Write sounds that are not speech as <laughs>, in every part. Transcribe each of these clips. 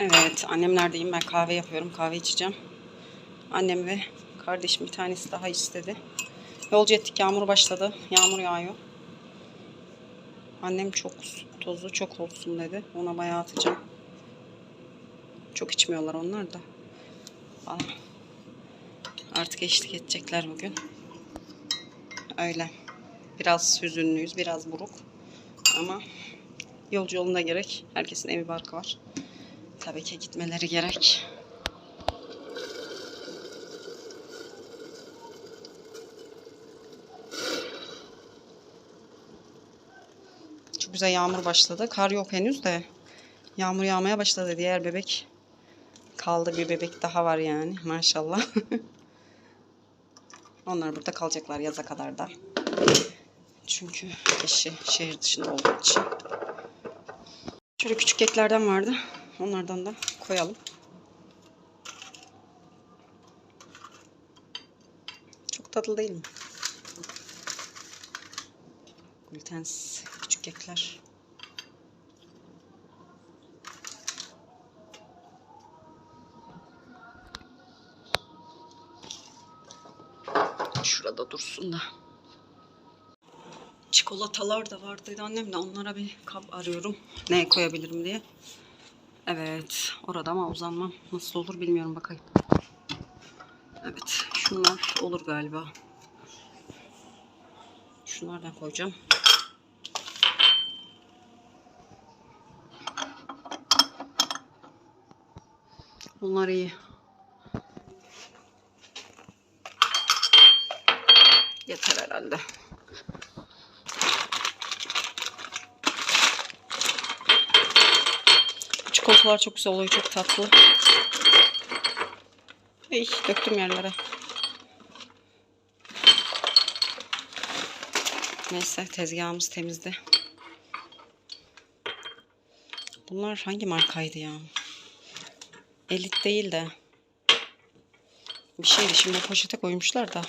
Evet, annemlerdeyim. Ben kahve yapıyorum. Kahve içeceğim. Annem ve kardeşim bir tanesi daha istedi. Yolcu ettik. Yağmur başladı. Yağmur yağıyor. Annem çok tozu çok olsun dedi. Ona bayağı atacağım. Çok içmiyorlar onlar da. Artık eşlik edecekler bugün. Öyle. Biraz hüzünlüyüz, biraz buruk. Ama yolcu yolunda gerek. Herkesin evi barkı var. Tabii ki gitmeleri gerek. Çok güzel yağmur başladı. Kar yok henüz de. Yağmur yağmaya başladı. Diğer bebek kaldı. Bir bebek daha var yani. Maşallah. <laughs> Onlar burada kalacaklar yaza kadar da. Çünkü eşi şehir dışında olduğu için. Şöyle küçük keklerden vardı. Onlardan da koyalım. Çok tatlı değil mi? Glutensiz küçük kekler. Şurada dursun da. Çikolatalar da vardı annem de onlara bir kap arıyorum. Neye koyabilirim diye. Evet orada ama uzanmam nasıl olur bilmiyorum bakayım. Evet şunlar olur galiba. Şunlardan koyacağım. Bunlar iyi. Yeter herhalde. Çikolatalar çok güzel oluyor. Çok tatlı. Ey, döktüm yerlere. Neyse tezgahımız temizdi. Bunlar hangi markaydı ya? Elit değil de. Bir şeydi şimdi poşete koymuşlar da.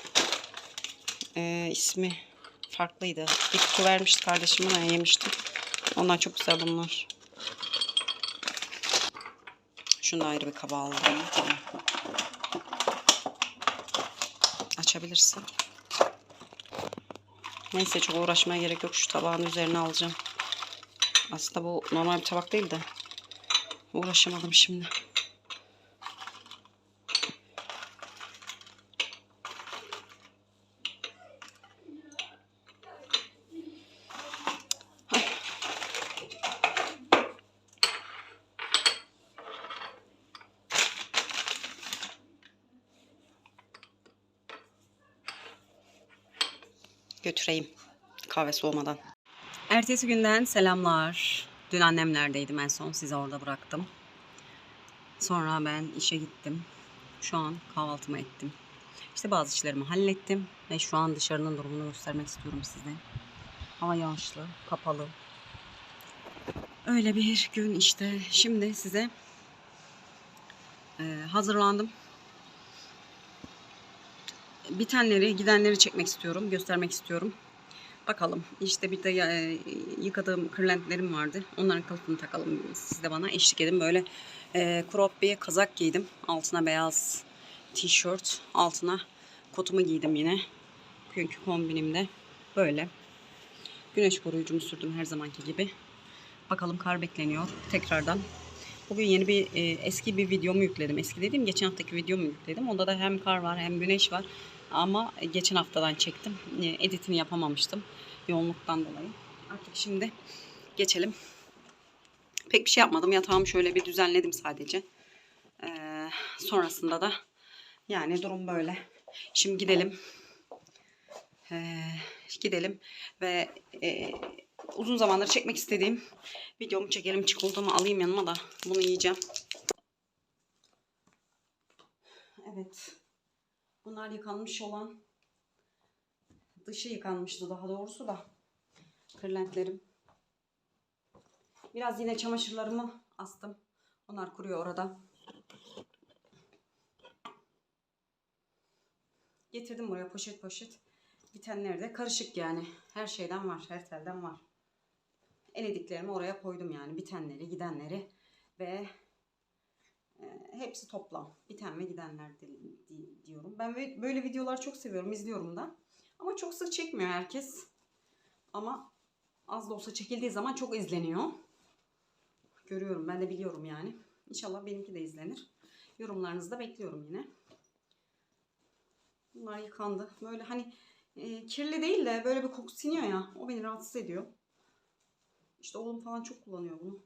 Ee, ismi farklıydı. Bir kutu vermişti kardeşim bana yemiştim. Onlar çok güzel bunlar. Şunu ayrı bir kaba alalım. Tamam. Açabilirsin. Neyse çok uğraşmaya gerek yok. Şu tabağın üzerine alacağım. Aslında bu normal bir tabak değil de. Uğraşamadım şimdi. Kahve soğumadan. Ertesi günden selamlar. Dün annemlerdeydim en son sizi orada bıraktım. Sonra ben işe gittim. Şu an kahvaltımı ettim. İşte bazı işlerimi hallettim ve şu an dışarının durumunu göstermek istiyorum size. Hava yağışlı, kapalı. Öyle bir gün işte. Şimdi size e, hazırlandım bitenleri, gidenleri çekmek istiyorum, göstermek istiyorum. Bakalım. İşte bir de e, yıkadığım kırlentlerim vardı. Onların kılıfını takalım. Siz de bana eşlik edin. Böyle e, crop bir kazak giydim. Altına beyaz tişört. Altına kotumu giydim yine. Bugünkü kombinimde böyle. Güneş koruyucumu sürdüm her zamanki gibi. Bakalım kar bekleniyor. Tekrardan Bugün yeni bir e, eski bir videomu yükledim. Eski dediğim geçen haftaki videomu yükledim. Onda da hem kar var hem güneş var. Ama geçen haftadan çektim. E, editini yapamamıştım. Yoğunluktan dolayı. Artık şimdi geçelim. Pek bir şey yapmadım. Yatağımı şöyle bir düzenledim sadece. Ee, sonrasında da yani durum böyle. Şimdi gidelim. Ee, gidelim ve e, uzun zamandır çekmek istediğim videomu çekelim. Çikolatamı alayım yanıma da bunu yiyeceğim. Evet. Bunlar yıkanmış olan dışı yıkanmıştı daha doğrusu da kırlentlerim. Biraz yine çamaşırlarımı astım. Onlar kuruyor orada. Getirdim buraya poşet poşet. Bitenleri de karışık yani. Her şeyden var. Her telden var. Elediklerimi oraya koydum yani. Bitenleri, gidenleri ve hepsi toplam. Biten ve gidenler di- di- diyorum. Ben böyle videolar çok seviyorum, izliyorum da. Ama çok sık çekmiyor herkes. Ama az da olsa çekildiği zaman çok izleniyor. Görüyorum, ben de biliyorum yani. İnşallah benimki de izlenir. Yorumlarınızı da bekliyorum yine. Bunlar yıkandı. Böyle hani e, kirli değil de böyle bir koku siniyor ya. O beni rahatsız ediyor. İşte oğlum falan çok kullanıyor bunu.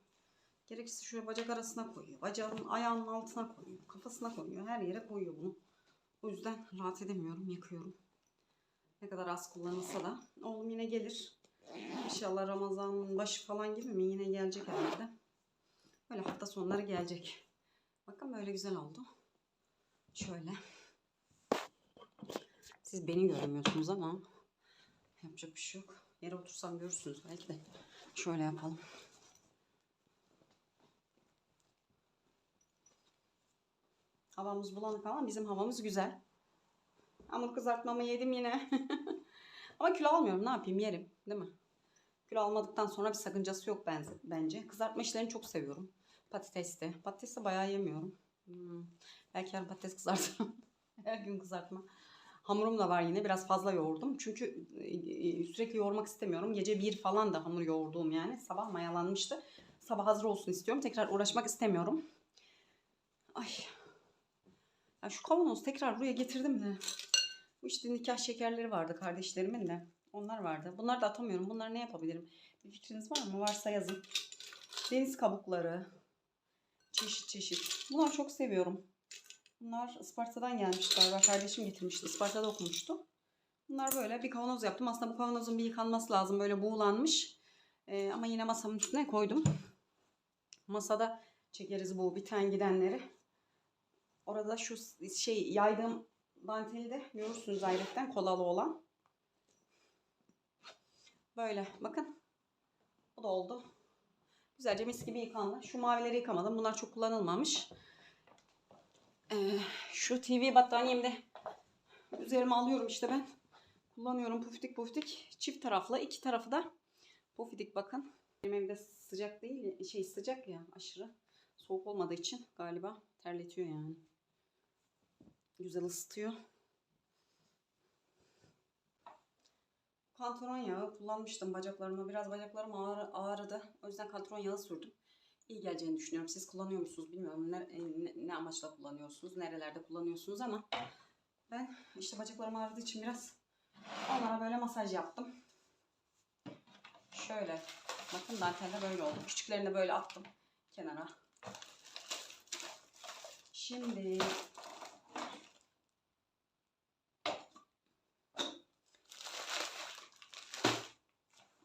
Gerekirse şöyle bacak arasına koyuyor. Bacağının ayağının altına koyuyor. Kafasına koyuyor. Her yere koyuyor bunu. O yüzden rahat edemiyorum. Yıkıyorum. Ne kadar az kullanılsa da. Oğlum yine gelir. İnşallah Ramazan'ın başı falan gibi mi yine gelecek herhalde. Böyle hafta sonları gelecek. Bakın böyle güzel oldu. Şöyle. Siz beni göremiyorsunuz ama yapacak bir şey yok. Yere otursam görürsünüz belki de. Şöyle yapalım. Havamız bulanık ama bizim havamız güzel. Hamur kızartmamı yedim yine. <laughs> ama kilo almıyorum. Ne yapayım? Yerim. Değil mi? Kilo almadıktan sonra bir sakıncası yok bence. Kızartma işlerini çok seviyorum. Patateste. Patatesi bayağı yemiyorum. Hmm. Belki yarın patates kızartırım. <laughs> Her gün kızartma. Hamurum da var yine. Biraz fazla yoğurdum. Çünkü e, sürekli yoğurmak istemiyorum. Gece bir falan da hamur yoğurduğum yani. Sabah mayalanmıştı. Sabah hazır olsun istiyorum. Tekrar uğraşmak istemiyorum. Ay. Ya şu kavanoz tekrar buraya getirdim de. Bu işte nikah şekerleri vardı kardeşlerimin de. Onlar vardı. Bunları da atamıyorum. Bunları ne yapabilirim? Bir fikriniz var mı? Varsa yazın. Deniz kabukları. Çeşit çeşit. Bunları çok seviyorum. Bunlar Isparta'dan gelmiş galiba. Kardeşim getirmişti. Isparta'da okumuştu. Bunlar böyle bir kavanoz yaptım. Aslında bu kavanozun bir yıkanması lazım. Böyle buğulanmış. Ee, ama yine masamın üstüne koydum. Masada çekeriz bu biten gidenleri. Orada şu şey yaydığım danteli de görürsünüz ayrıca kolalı olan. Böyle bakın. Bu da oldu. Güzelce mis gibi yıkandı. Şu mavileri yıkamadım. Bunlar çok kullanılmamış. Ee, şu TV battaniyemi de üzerime alıyorum işte ben. Kullanıyorum puftik puftik. Çift taraflı. iki tarafı da pufidik bakın. Benim evde sıcak değil. Şey sıcak ya aşırı. Soğuk olmadığı için galiba terletiyor yani. Güzel ısıtıyor. Kantaron yağı kullanmıştım bacaklarıma. Biraz bacaklarım ağrı, ağrıdı. O yüzden kantaron yağı sürdüm. İyi geleceğini düşünüyorum. Siz kullanıyor musunuz bilmiyorum. Ne, ne, ne amaçla kullanıyorsunuz, nerelerde kullanıyorsunuz ama ben işte bacaklarım ağrıdığı için biraz onlara böyle masaj yaptım. Şöyle. Bakın dantelde böyle oldu. Küçüklerini böyle attım kenara. Şimdi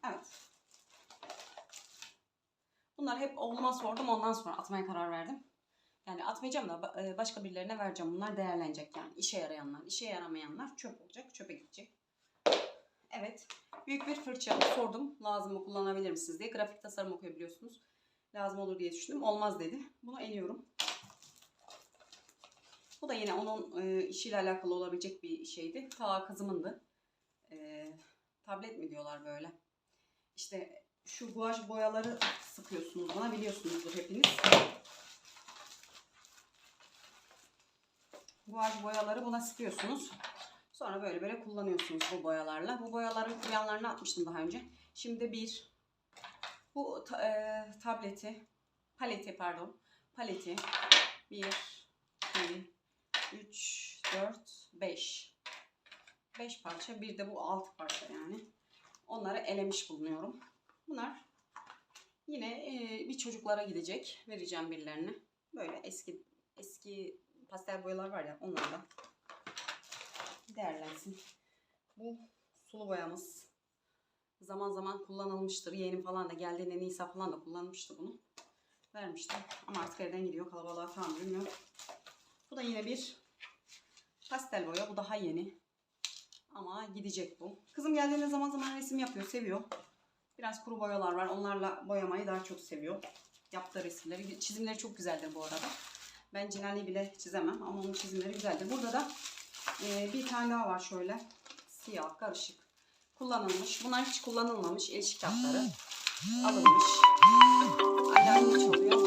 Evet. Hep oğluma sordum ondan sonra atmaya karar verdim. Yani atmayacağım da e, başka birilerine vereceğim. Bunlar değerlenecek yani. işe yarayanlar, işe yaramayanlar çöp olacak, çöpe gidecek. Evet. Büyük bir fırça sordum. Lazım mı kullanabilir misiniz diye. Grafik tasarım okuyabiliyorsunuz. Lazım olur diye düşündüm. Olmaz dedi. Bunu eliyorum. Bu da yine onun e, işiyle alakalı olabilecek bir şeydi. Ta kızımındı. E, tablet mi diyorlar böyle. İşte şu guaj boyaları sıkıyorsunuz bana biliyorsunuzdur hepiniz. Guaj boyaları buna sıkıyorsunuz. Sonra böyle böyle kullanıyorsunuz bu boyalarla. Bu boyaların kuruyanlarını atmıştım daha önce. Şimdi bir bu e, tableti paleti pardon paleti 1 2 3 4 5 5 parça bir de bu 6 parça yani. Onları elemiş bulunuyorum. Bunlar yine e, bir çocuklara gidecek. Vereceğim birilerine. Böyle eski eski pastel boyalar var ya onlardan değerlensin. Bu sulu boyamız zaman zaman kullanılmıştır. Yeğenim falan da geldiğinde Nisa falan da kullanmıştı bunu. Vermiştim. Ama artık evden gidiyor. Kalabalığa falan bilmiyorum. Bu da yine bir pastel boya. Bu daha yeni. Ama gidecek bu. Kızım geldiğinde zaman zaman resim yapıyor. Seviyor. Biraz kuru boyalar var. Onlarla boyamayı daha çok seviyor. Yaptığı resimleri. Çizimleri çok güzeldir bu arada. Ben Cinali bile çizemem ama onun çizimleri güzeldir. Burada da e, bir tane daha var şöyle. Siyah, karışık. Kullanılmış. Bunlar hiç kullanılmamış. El kitapları. Alınmış. Alarmı çalıyor.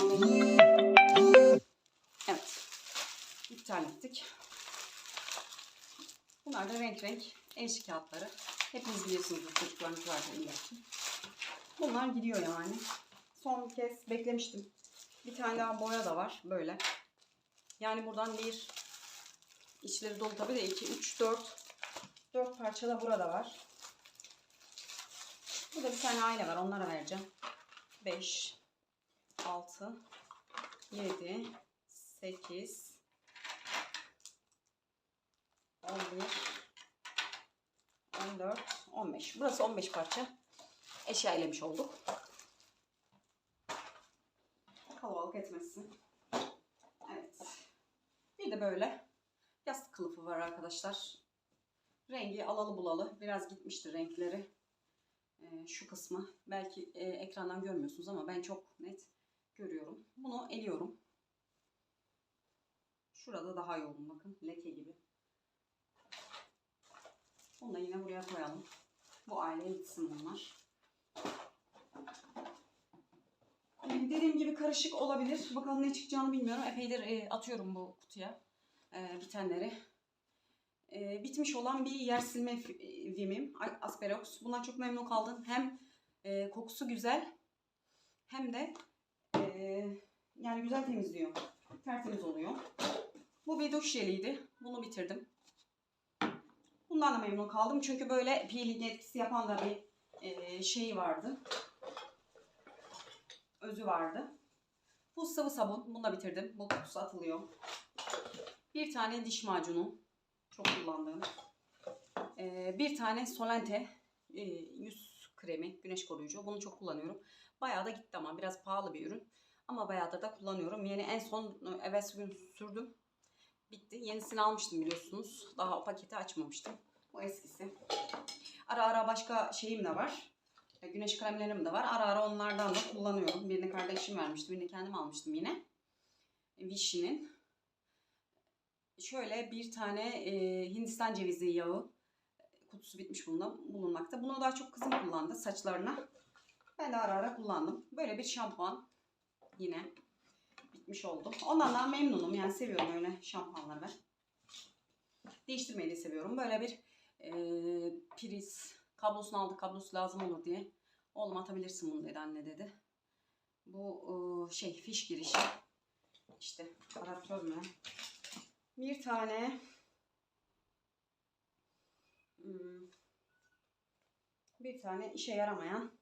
Evet. devam ettik. Bunlar da renk renk eşlik kağıtları. Hepiniz biliyorsunuz çocuklarınız vardır illa ki. Bunlar gidiyor yani. Son kez beklemiştim. Bir tane daha boya da var böyle. Yani buradan bir içleri dolu tabii de 2, 3, 4 4 parça da burada var. Burada bir tane aile var. Onlara vereceğim. 5 6 7 8 11 14 15. Burası 15 parça. Eşya elemiş olduk. Kalabalık etmesin. Evet. Bir de böyle yastık kılıfı var arkadaşlar. Rengi alalı bulalı. Biraz gitmiştir renkleri. Ee, şu kısmı. Belki e, ekrandan görmüyorsunuz ama ben çok net görüyorum. Bunu eliyorum. Şurada daha yoğun bakın. Leke gibi. Bunu da yine buraya koyalım. Bu aileye gitsin bunlar. Ee, Dediğim gibi karışık olabilir. Bakalım ne çıkacağını bilmiyorum. Epeydir e, atıyorum bu kutuya e, bitenleri. E, bitmiş olan bir yer silme vimim. Asperox. Bundan çok memnun kaldım. Hem kokusu güzel hem de yani güzel temizliyor. Tertemiz oluyor. Bu bir duş jeliydi. Bunu bitirdim. Bundan da memnun kaldım. Çünkü böyle peeling etkisi yapan da bir e, şey vardı. Özü vardı. Bu sıvı sabun. Bunu da bitirdim. Bu kutusu atılıyor. Bir tane diş macunu. Çok kullandığım. Bir tane Solente yüz kremi. Güneş koruyucu. Bunu çok kullanıyorum. Bayağı da gitti ama. Biraz pahalı bir ürün. Ama bayağıdır da kullanıyorum. Yeni en son e, evvelsi gün sürdüm. Bitti. Yenisini almıştım biliyorsunuz. Daha o paketi açmamıştım. Bu eskisi. Ara ara başka şeyim de var. E, Güneş kremlerim de var. Ara ara onlardan da kullanıyorum. Birini kardeşim vermişti. Birini kendim almıştım yine. E, Vichy'nin. Şöyle bir tane e, Hindistan cevizi yağı kutusu bitmiş bulunmakta. Bunu daha çok kızım kullandı saçlarına. Ben de ara ara kullandım. Böyle bir şampuan yine bitmiş oldu. Ondan da memnunum. Yani seviyorum öyle şampuanları ben. Değiştirmeyi de seviyorum. Böyle bir e, priz kablosunu aldık. Kablosu lazım olur diye. Oğlum atabilirsin bunu dedi anne dedi. Bu e, şey fiş girişi. İşte adaptör mü? Bir tane hmm, bir tane işe yaramayan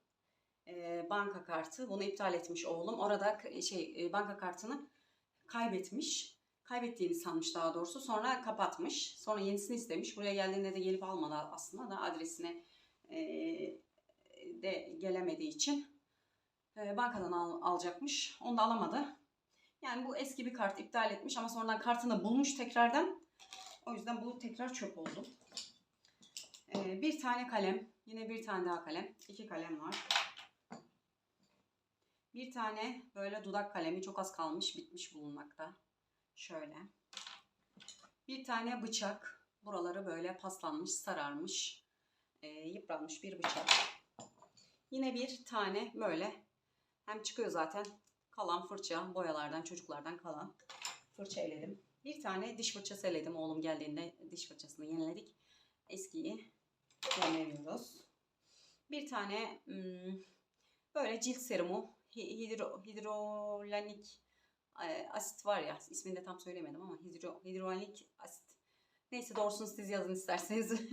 e, banka kartı. Bunu iptal etmiş oğlum. Orada şey e, banka kartını kaybetmiş. Kaybettiğini sanmış daha doğrusu. Sonra kapatmış. Sonra yenisini istemiş. Buraya geldiğinde de gelip almadı aslında da adresine e, de gelemediği için e, bankadan al- alacakmış. Onu da alamadı. Yani bu eski bir kart iptal etmiş ama sonradan kartını bulmuş tekrardan. O yüzden bu tekrar çöp oldu. E, bir tane kalem. Yine bir tane daha kalem. İki kalem var. Bir tane böyle dudak kalemi çok az kalmış bitmiş bulunmakta. Şöyle. Bir tane bıçak. Buraları böyle paslanmış, sararmış, e, yıpranmış bir bıçak. Yine bir tane böyle hem çıkıyor zaten kalan fırça, boyalardan, çocuklardan kalan fırça eledim. Bir tane diş fırçası eledim. Oğlum geldiğinde diş fırçasını yeniledik. Eskiyi gönderiyoruz. Bir tane hmm, böyle cilt serumu hi- hidro, hidrolanik asit var ya ismini de tam söylemedim ama hidro, hidrolanik asit. Neyse doğrusunu siz yazın isterseniz. <laughs>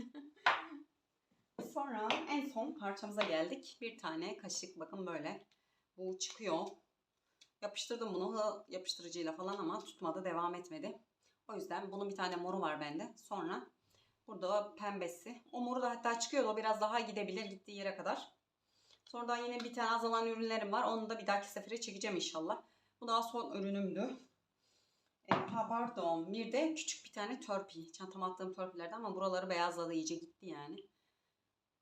Sonra en son parçamıza geldik. Bir tane kaşık bakın böyle. Bu çıkıyor. Yapıştırdım bunu yapıştırıcıyla falan ama tutmadı devam etmedi. O yüzden bunun bir tane moru var bende. Sonra burada pembesi. O moru da hatta çıkıyor. O biraz daha gidebilir gittiği yere kadar. Sonra daha yine bir tane azalan ürünlerim var. Onu da bir dahaki sefere çekeceğim inşallah. Bu daha son ürünümdü. E, ha pardon. Bir de küçük bir tane törpi. Çantama attığım törpülerden ama buraları beyazladı iyice gitti yani.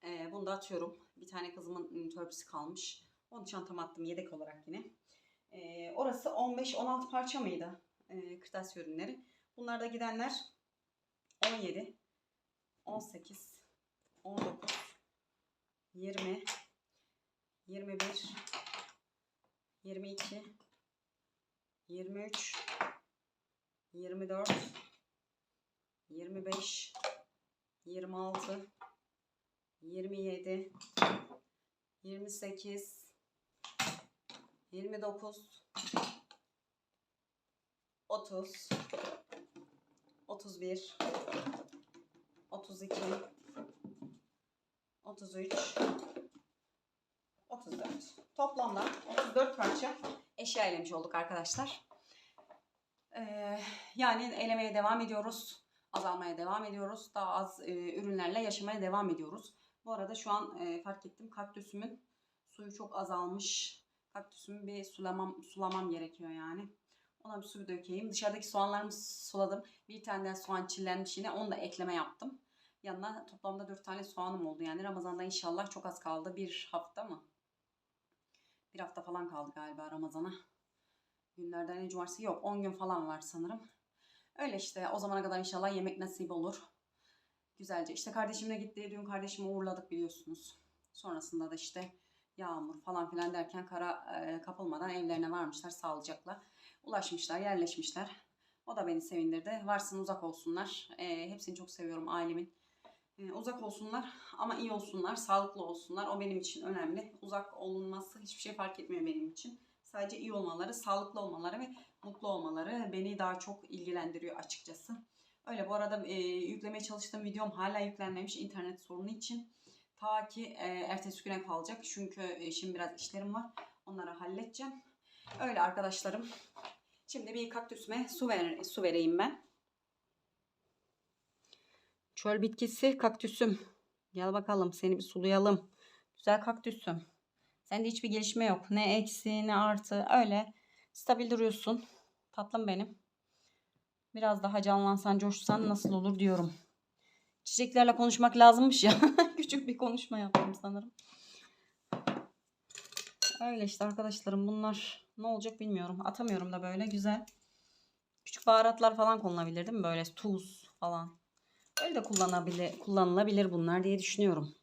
E, bunu da atıyorum. Bir tane kızımın törpüsü kalmış. Onu çantama attım yedek olarak yine. E, orası 15-16 parça mıydı? E, kırtasiye ürünleri. Bunlarda gidenler 17, 18, 19, 20, 21, 22, 23, 24, 25 26 27 28 29 30 31 32 33 34 toplamda 34 parça eşya elemiş olduk arkadaşlar. Ee, yani elemeye devam ediyoruz. Azalmaya devam ediyoruz. Daha az e, ürünlerle yaşamaya devam ediyoruz. Bu arada şu an e, fark ettim kaktüsümün suyu çok azalmış. Kaktüsümü bir sulamam sulamam gerekiyor yani. Ona bir su dökeyim. Dışarıdaki soğanlarımı suladım. Bir tane soğan çillenmiş yine. Onu da ekleme yaptım. Yanına toplamda 4 tane soğanım oldu. Yani Ramazan'da inşallah çok az kaldı. Bir hafta mı? Bir hafta falan kaldı galiba Ramazan'a. Günlerden ne cumartesi yok. 10 gün falan var sanırım. Öyle işte o zamana kadar inşallah yemek nasip olur. Güzelce. İşte kardeşimle gitti. Dün kardeşimi uğurladık biliyorsunuz. Sonrasında da işte yağmur falan filan derken kara e, kapılmadan evlerine varmışlar sağlıcakla. Ulaşmışlar, yerleşmişler. O da beni sevindirdi. Varsın uzak olsunlar. E, hepsini çok seviyorum ailemin. E, uzak olsunlar ama iyi olsunlar, sağlıklı olsunlar. O benim için önemli. Uzak olunması hiçbir şey fark etmiyor benim için. Sadece iyi olmaları, sağlıklı olmaları ve mutlu olmaları beni daha çok ilgilendiriyor açıkçası. Öyle bu arada e, yüklemeye çalıştığım videom hala yüklenmemiş internet sorunu için. Ta ki e, ertesi güne kalacak. Çünkü e, şimdi biraz işlerim var. Onları halledeceğim. Öyle arkadaşlarım. Şimdi bir kaktüsüme su, ver, su vereyim ben. Çöl bitkisi kaktüsüm. Gel bakalım seni bir sulayalım. Güzel kaktüsüm. Sende hiçbir gelişme yok. Ne eksi ne artı. Öyle stabil duruyorsun. Tatlım benim. Biraz daha canlansan coşsan nasıl olur diyorum. Çiçeklerle konuşmak lazımmış ya. <laughs> Küçük bir konuşma yaptım sanırım. Öyle işte arkadaşlarım bunlar ne olacak bilmiyorum. Atamıyorum da böyle güzel. Küçük baharatlar falan konulabilir değil mi? Böyle tuz falan. Öyle de kullanabilir, kullanılabilir bunlar diye düşünüyorum.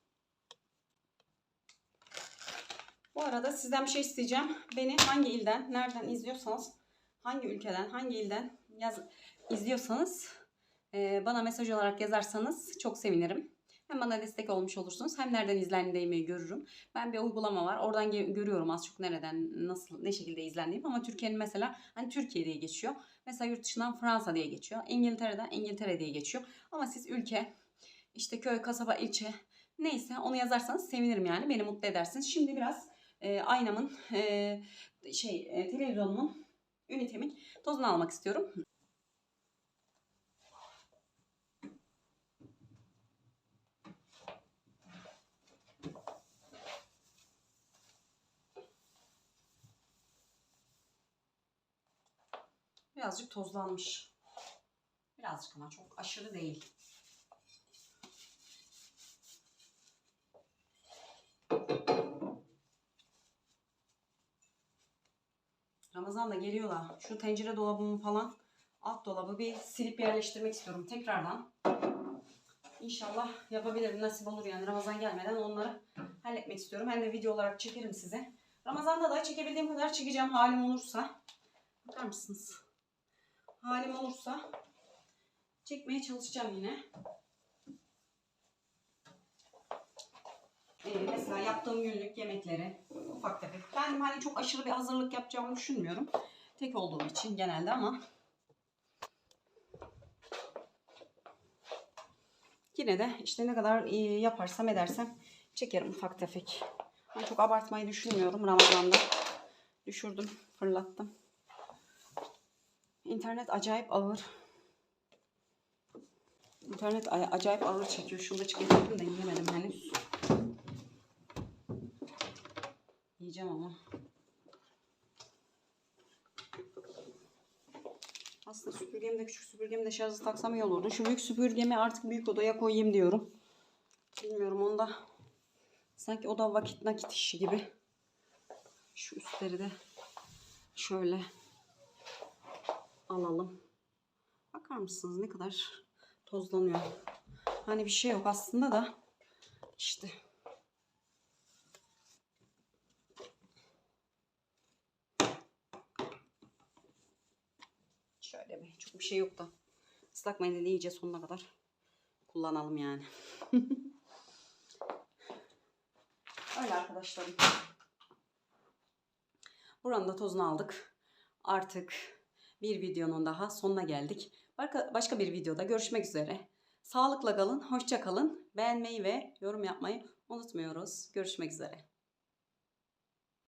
Bu arada sizden bir şey isteyeceğim. Beni hangi ilden, nereden izliyorsanız, hangi ülkeden, hangi ilden yaz, izliyorsanız e, bana mesaj olarak yazarsanız çok sevinirim. Hem bana destek olmuş olursunuz hem nereden izlendiğimi görürüm. Ben bir uygulama var. Oradan görüyorum az çok nereden, nasıl, ne şekilde izlendiğimi. Ama Türkiye'nin mesela hani Türkiye diye geçiyor. Mesela yurt dışından Fransa diye geçiyor. İngiltere'den İngiltere diye geçiyor. Ama siz ülke, işte köy, kasaba, ilçe neyse onu yazarsanız sevinirim yani. Beni mutlu edersiniz. Şimdi biraz e, aynamın e, şey e, televizyonumun ünitemin tozunu almak istiyorum. Birazcık tozlanmış. Birazcık ama çok aşırı değil. Ramazan da geliyor da şu tencere dolabımı falan alt dolabı bir silip yerleştirmek istiyorum tekrardan. İnşallah yapabilirim. Nasip olur yani Ramazan gelmeden onları halletmek istiyorum. Hem de video olarak çekerim size. Ramazan'da da çekebildiğim kadar çekeceğim halim olursa. Bakar mısınız? Halim olursa çekmeye çalışacağım yine. Ee, mesela yaptığım günlük yemekleri ufak tefek. Ben hani çok aşırı bir hazırlık yapacağımı düşünmüyorum. Tek olduğum için genelde ama yine de işte ne kadar iyi yaparsam edersem çekerim ufak tefek. Ben çok abartmayı düşünmüyorum Ramazan'da. Düşürdüm, fırlattım. İnternet acayip ağır. İnternet acayip ağır çekiyor. Şunu da çıkarttım da yiyemedim henüz. Yiyeceğim ama. Aslında süpürgemi de küçük süpürgemi de şarjı taksam iyi olurdu. Şu büyük süpürgemi artık büyük odaya koyayım diyorum. Bilmiyorum onda. Sanki o da vakit nakit işi gibi. Şu üstleri de şöyle alalım. Bakar mısınız ne kadar tozlanıyor. Hani bir şey yok aslında da işte şöyle bir çok bir şey yok da Islak mendili iyice sonuna kadar kullanalım yani. <laughs> Öyle arkadaşlarım. Buranın da tozunu aldık. Artık bir videonun daha sonuna geldik. Başka, bir videoda görüşmek üzere. Sağlıkla kalın, hoşça kalın. Beğenmeyi ve yorum yapmayı unutmuyoruz. Görüşmek üzere.